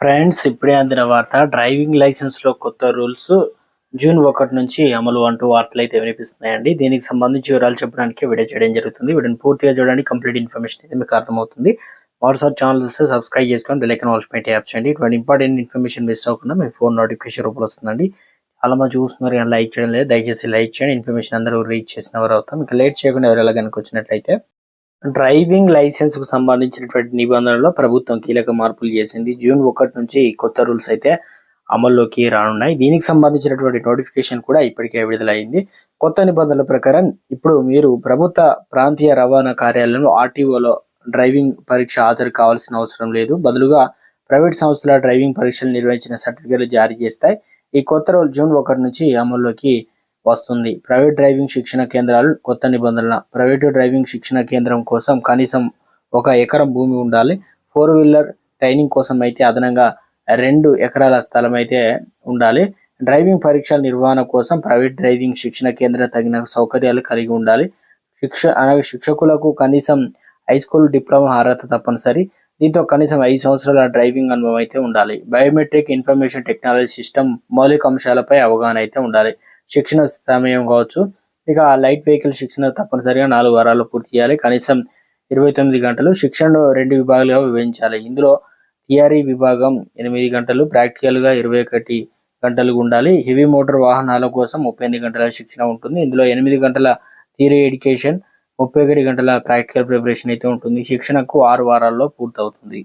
Friends ఇప్పుడే అందిన వార్త డ్రైవింగ్ లైసెన్స్లో కొత్త రూల్స్ జూన్ ఒకటి నుంచి అమలు అంటూ వార్తలు అయితే వినిపిస్తున్నాయండి. దీనికి సంబంధించి వివరాలు చెప్పడానికి వీడియో చేయడం జరుగుతుంది. వీడియోని పూర్తిగా చూడండి. కంప్లీట్ ఇన్ఫర్మేషన్ అయితే మీకు అర్థమవుతుంది. వాట్సాప్ ఛానల్ చూస్తే సబ్స్క్రైబ్ చేసుకొని బెల్ ఐకాన్ ఆల్స్ పెట్టి యాప్ చేయండి. ఇటువంటి ఇంపార్టెంట్ ఇన్ఫర్మేషన్ మిస్ అవ్వకుండా మీ ఫోన్ నోటిఫికేషన్ రూపంలో వస్తుందండి. చాలా మంది చూస్తున్నారు కానీ లైక్ చేయడం లేదు. దయచేసి లైక్ చేయండి. ఇన్ఫర్మేషన్ అందరూ రీచ్ చేసిన వారు అవుతాం ఇంకా లేట్ చేయకుండా ఎవరైనా కనుక వచ్చినట్లయితే డ్రైవింగ్ లైసెన్స్కు సంబంధించినటువంటి నిబంధనల్లో ప్రభుత్వం కీలక మార్పులు చేసింది. జూన్ ఒకటి నుంచి కొత్త రూల్స్ అయితే అమల్లోకి రానున్నాయి. దీనికి సంబంధించినటువంటి నోటిఫికేషన్ కూడా ఇప్పటికే విడుదలైంది. కొత్త నిబంధనల ప్రకారం ఇప్పుడు మీరు ప్రభుత్వ ప్రాంతీయ రవాణా కార్యాలయంలో ఆర్టీఓలో డ్రైవింగ్ పరీక్ష హాజరు కావాల్సిన అవసరం లేదు. బదులుగా ప్రైవేట్ సంస్థల డ్రైవింగ్ పరీక్షలు నిర్వహించిన సర్టిఫికేట్లు జారీ చేస్తాయి. ఈ కొత్త రూల్ జూన్ ఒకటి నుంచి అమల్లోకి వస్తుంది. ప్రైవేట్ డ్రైవింగ్ శిక్షణ కేంద్రాలు కొత్త నిబంధనల ప్రైవేటు డ్రైవింగ్ శిక్షణ కేంద్రం కోసం కనీసం ఒక ఎకరం భూమి ఉండాలి. ఫోర్ వీలర్ ట్రైనింగ్ కోసం అయితే అదనంగా రెండు ఎకరాల స్థలం అయితే ఉండాలి. డ్రైవింగ్ పరీక్షల నిర్వహణ కోసం ప్రైవేట్ డ్రైవింగ్ శిక్షణ కేంద్రం తగిన సౌకర్యాలు కలిగి ఉండాలి. శిక్ష అలాగే శిక్షకులకు కనీసం హై స్కూల్ డిప్లొమా అర్హత తప్పనిసరి. దీంతో కనీసం ఐదు సంవత్సరాల డ్రైవింగ్ అనుభవం అయితే ఉండాలి. బయోమెట్రిక్ ఇన్ఫర్మేషన్ టెక్నాలజీ సిస్టమ్ మౌలిక అంశాలపై అవగాహన అయితే ఉండాలి. శిక్షణ సమయం కావచ్చు. ఇక లైట్ వెహికల్ శిక్షణ తప్పనిసరిగా నాలుగు వారాలు పూర్తి చేయాలి. కనీసం ఇరవై తొమ్మిది గంటలు శిక్షణను రెండు విభాగాలుగా విభజించాలి. ఇందులో థియరీ విభాగం ఎనిమిది గంటలు ప్రాక్టికల్గా ఇరవై ఒకటి గంటలు ఉండాలి. హెవీ మోటార్ వాహనాల కోసం ముప్పై ఎనిమిది గంటల శిక్షణ ఉంటుంది. ఇందులో ఎనిమిది గంటల థియరీ ఎడ్యుకేషన్ ముప్పై ఒకటి గంటల ప్రాక్టికల్ ప్రిపరేషన్ అయితే ఉంటుంది. శిక్షణకు ఆరు వారాల్లో పూర్తవుతుంది.